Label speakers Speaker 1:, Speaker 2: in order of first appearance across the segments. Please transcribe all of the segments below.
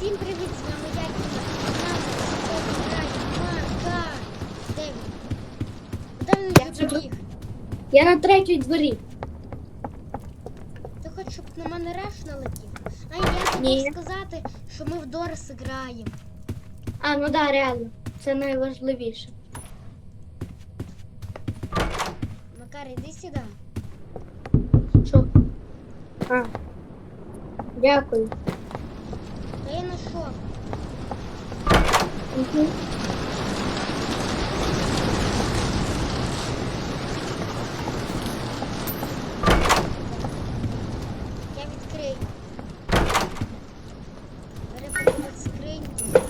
Speaker 1: Всім привіт, з вами я Кіна.
Speaker 2: Я на третій двері.
Speaker 1: Ти хочеш, щоб на мене реш налетів? А я хотів сказати, що ми в Дорс граємо.
Speaker 2: А, ну да, реально. Це найважливіше.
Speaker 1: Макар, іди сюди.
Speaker 2: Що? А. Дякую.
Speaker 1: Та я знайшов.
Speaker 2: Угу.
Speaker 1: Я відкрию. Перепутала скриньку.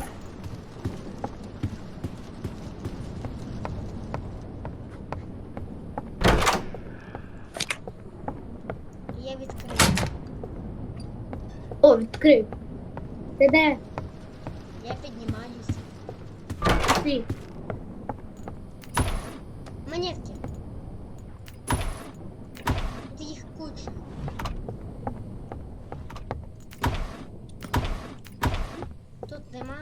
Speaker 1: Я відкрию.
Speaker 2: О, відкрив. Ти де?
Speaker 1: Я піднімаюся.
Speaker 2: Ти.
Speaker 1: Монетки. Тут їх куча. Тут нема.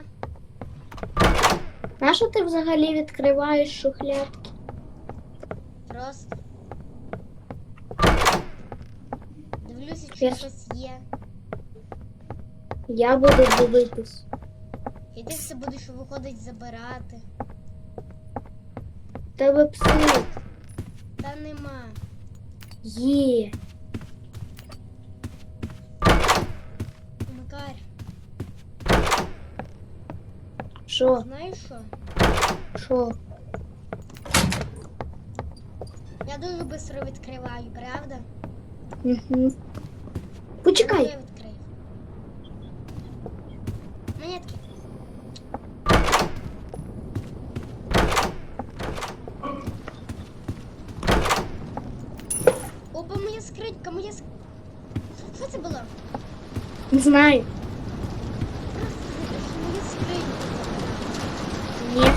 Speaker 2: Нащо ти взагалі відкриваєш шухлядки?
Speaker 1: Просто. Дивлюся, чи
Speaker 2: Я
Speaker 1: щось є.
Speaker 2: Я буду дивитись.
Speaker 1: І ти все будеш виходить забирати.
Speaker 2: Тебе пси
Speaker 1: Та нема.
Speaker 2: є.
Speaker 1: Макар,
Speaker 2: Що?
Speaker 1: знаєш що?
Speaker 2: Що?
Speaker 1: Я дуже швидко відкриваю, правда?
Speaker 2: Угу. Почекай.
Speaker 1: Я відкрию. Монетки. Опа, моя скринька, моя ск... Що це було?
Speaker 2: Не знаю.
Speaker 1: Моя скринька.
Speaker 2: Ні.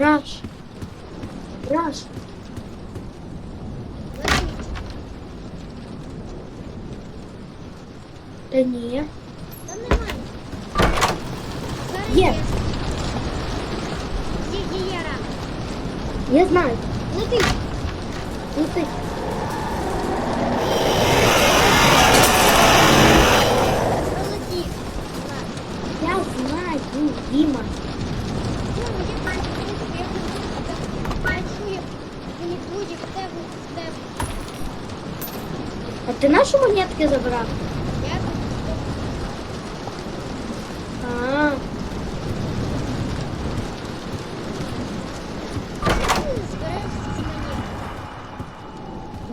Speaker 2: Раш. Раш.
Speaker 1: Лежить.
Speaker 2: Та ні.
Speaker 1: Та немає. Зараз
Speaker 2: Є.
Speaker 1: Є, є, є, рано.
Speaker 2: Я знаю.
Speaker 1: Лети.
Speaker 2: Лети.
Speaker 1: Пролетів.
Speaker 2: Я знаю, Діма.
Speaker 1: Ну, я бачу, я бачу, як вони в тебе, в тебе.
Speaker 2: А ти наші монетки забрав?
Speaker 1: Я тут
Speaker 2: А,
Speaker 1: ну, збираєшся з мене.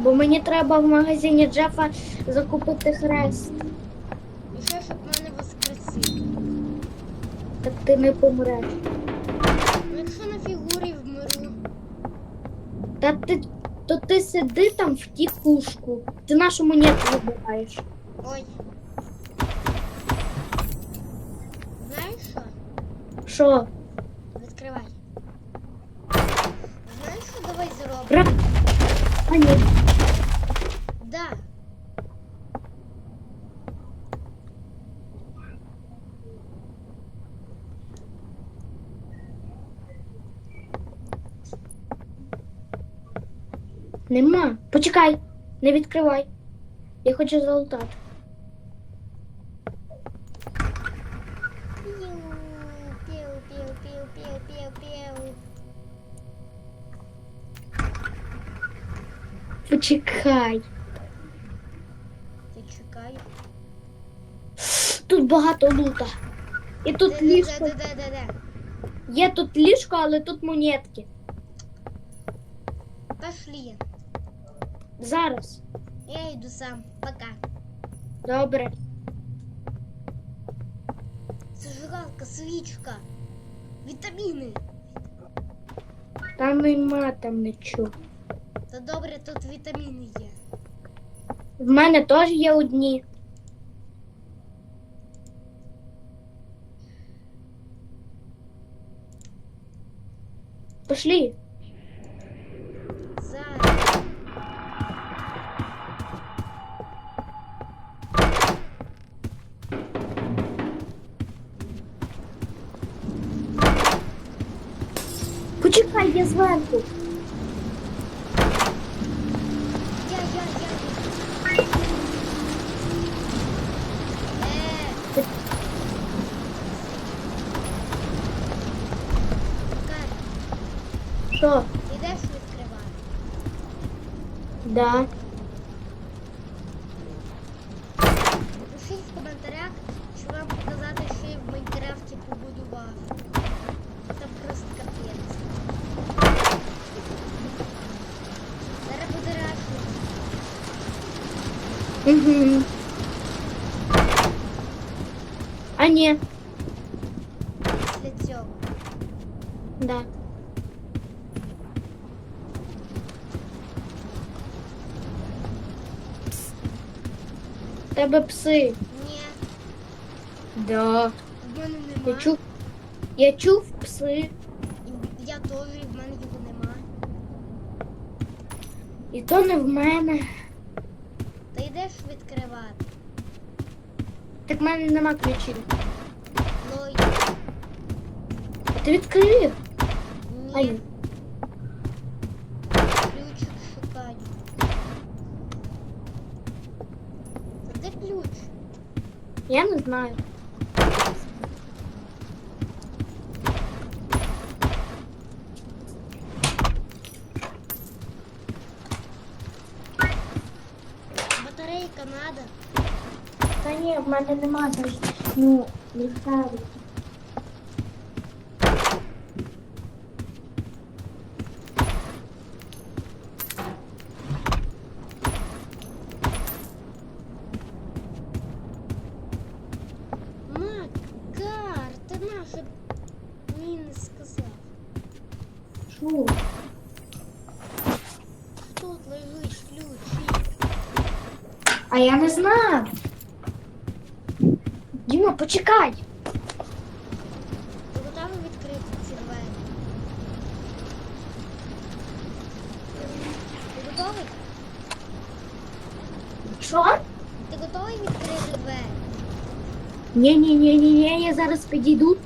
Speaker 2: Бо мені треба в магазині Джефа закупити хрест.
Speaker 1: І щоб мене воскресили.
Speaker 2: Так ти не помреш.
Speaker 1: Ну, якщо на фігурі вмиру,
Speaker 2: Та ти то ти сиди там в тікушку. Ти нашу монетку забираєш.
Speaker 1: ой. Знаєш що?
Speaker 2: Що?
Speaker 1: Відкривай. Знаєш що? Давай зробимо.
Speaker 2: Ра... А ні.
Speaker 1: Да.
Speaker 2: Нема. Почекай, не відкривай. Я хочу залутати. Почекай.
Speaker 1: Я чекаю.
Speaker 2: Тут багато лута. І тут
Speaker 1: Де, де,
Speaker 2: ліжко.
Speaker 1: де, де, де, де?
Speaker 2: Є тут ліжко, але тут монетки.
Speaker 1: Пошли.
Speaker 2: Зараз.
Speaker 1: Я йду сам. Пока.
Speaker 2: Добре.
Speaker 1: Зажигалка, свічка. Вітаміни.
Speaker 2: Там нема там нічого.
Speaker 1: Та добре, тут вітаміни є.
Speaker 2: В мене теж є одні. Пошли.
Speaker 1: За...
Speaker 2: Почекай, я зверху. Да.
Speaker 1: Пишіть в коментарях, що вам показати, що я в Майнкрафті побудував. Це просто капець. Зараз буде рашно.
Speaker 2: Угу. А ні, Тебе пси.
Speaker 1: Ні,
Speaker 2: Да.
Speaker 1: в мене
Speaker 2: Я
Speaker 1: нема.
Speaker 2: чув. Я чув пси.
Speaker 1: І Я теж, в мене його нема.
Speaker 2: І то не в мене.
Speaker 1: Та йдеш відкривати.
Speaker 2: Так в мене нема ключів.
Speaker 1: Ну,
Speaker 2: ти відкрив?
Speaker 1: Ні.
Speaker 2: ні. Я не знаю.
Speaker 1: Батарейка надо.
Speaker 2: Та ні, в мене нема. Ну, ліхтарик. Чу.
Speaker 1: Тут лежить ключ.
Speaker 2: А я не знаю. Діма, почекай.
Speaker 1: Ти готовий відкрити ці двері? Ти готовий?
Speaker 2: Що?
Speaker 1: Ти готовий відкрити двері?
Speaker 2: Ні, ні, ні, ні, ні, я зараз підійду.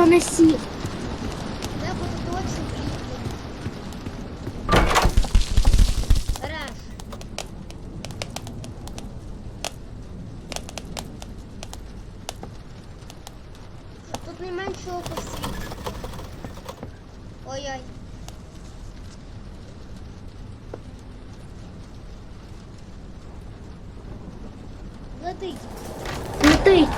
Speaker 2: То не сів.
Speaker 1: де буде точно кріплення. Раз. Тут не меншого по. Ой-ой. Летить.
Speaker 2: Летить.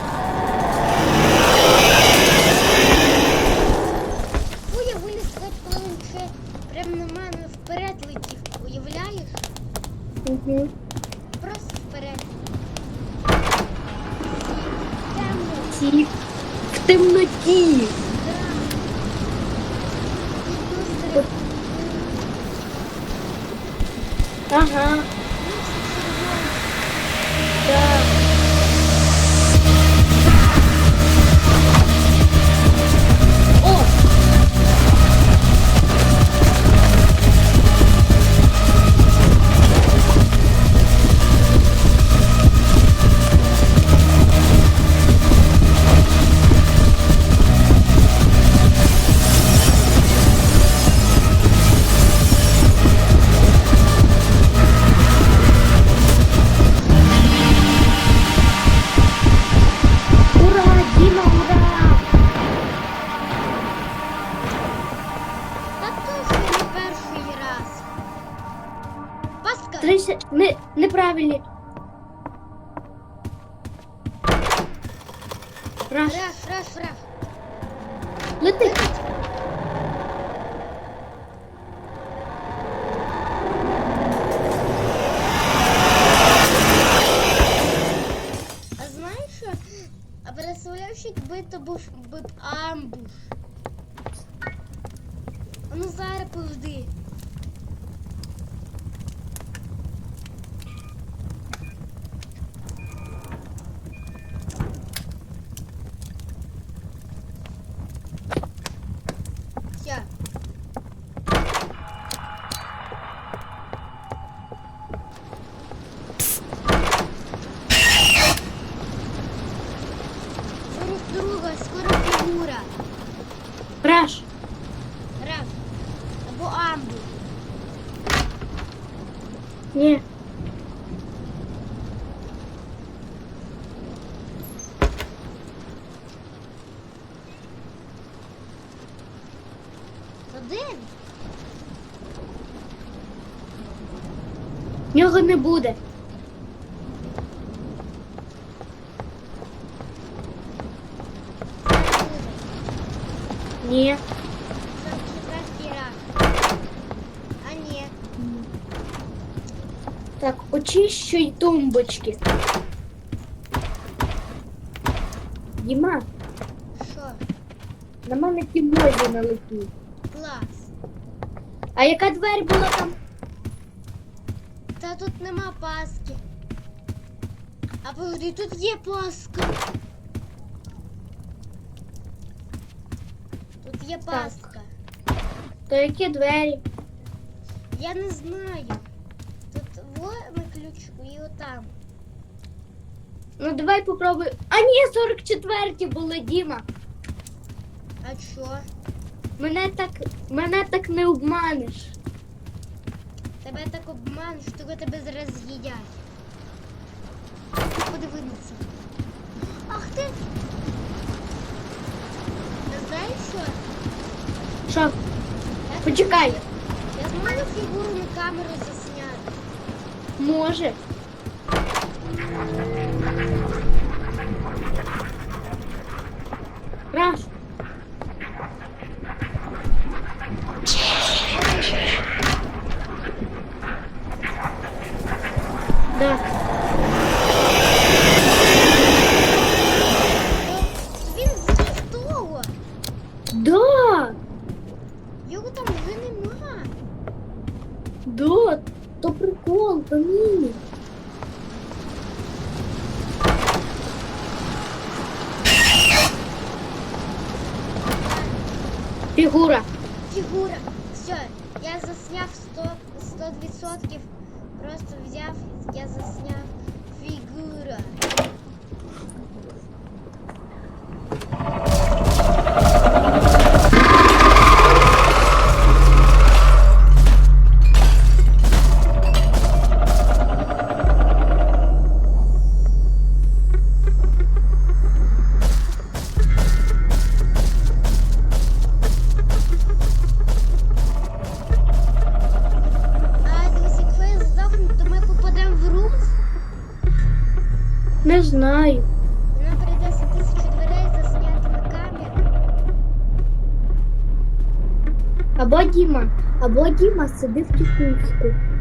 Speaker 2: Неправильні. Раз.
Speaker 1: Раз, раз, раз.
Speaker 2: Летить.
Speaker 1: А знаєш що? А представляєш, якби то був би амбуш. Ну зараз повжди. друга,
Speaker 2: скоро
Speaker 1: фігура. Бреш. Раз. Або амбу.
Speaker 2: Ні.
Speaker 1: Один?
Speaker 2: Нього не буде. Ні.
Speaker 1: А ні.
Speaker 2: Так, очищуй тумбочки. Діма,
Speaker 1: Що?
Speaker 2: на мене кімозі налетів.
Speaker 1: Клас.
Speaker 2: А яка двері була там?
Speaker 1: Та тут нема паски. А подожди, тут є паска. Тут є пастка.
Speaker 2: То які двері?
Speaker 1: Я не знаю. Тут во на ключу і отам.
Speaker 2: Ну давай попробуй. А ні, 44 були, Діма.
Speaker 1: А що?
Speaker 2: Мене так, мене так не обманеш.
Speaker 1: Тебе так обмануть, що тебе зараз з'їдять. Подиви на це. Ах! Ти Що? Я
Speaker 2: Почекай.
Speaker 1: зможу- Я зможу фігуру на камеру засняти.
Speaker 2: Може. Раш. Да.
Speaker 1: Він з'їв того.
Speaker 2: Да. прикол, то міні. Фігура.
Speaker 1: Фігура. Все, я засняв 100, 100%. Просто взяв, я засняв фігура.
Speaker 2: Або Діма. Або Діма в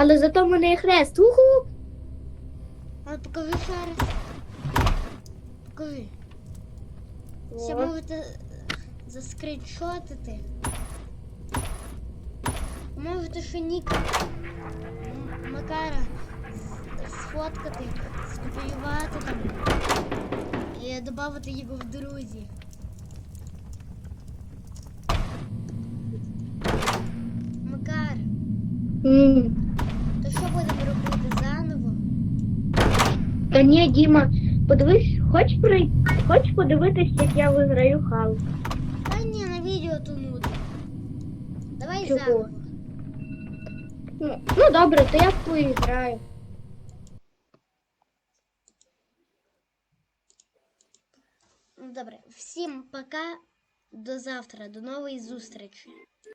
Speaker 2: Але зато в мене є хрест. Уху!
Speaker 1: А покажи ще. Покажи.
Speaker 2: О.
Speaker 1: можете заскріншотити. Можете ще нік Макара сфоткати, скопіювати там і додати його в друзі. Макар,
Speaker 2: М.
Speaker 1: то що будемо робити заново?
Speaker 2: Та ні, Діма, подивись, хоч при... хоч подивитись, як я виграю хал.
Speaker 1: Та ні, на відео то нудно. Давай
Speaker 2: Чого?
Speaker 1: заново.
Speaker 2: Ну, ну добре, то я поіграю.
Speaker 1: Ну, Добре, всім пока. До завтра, до нової зустрічі.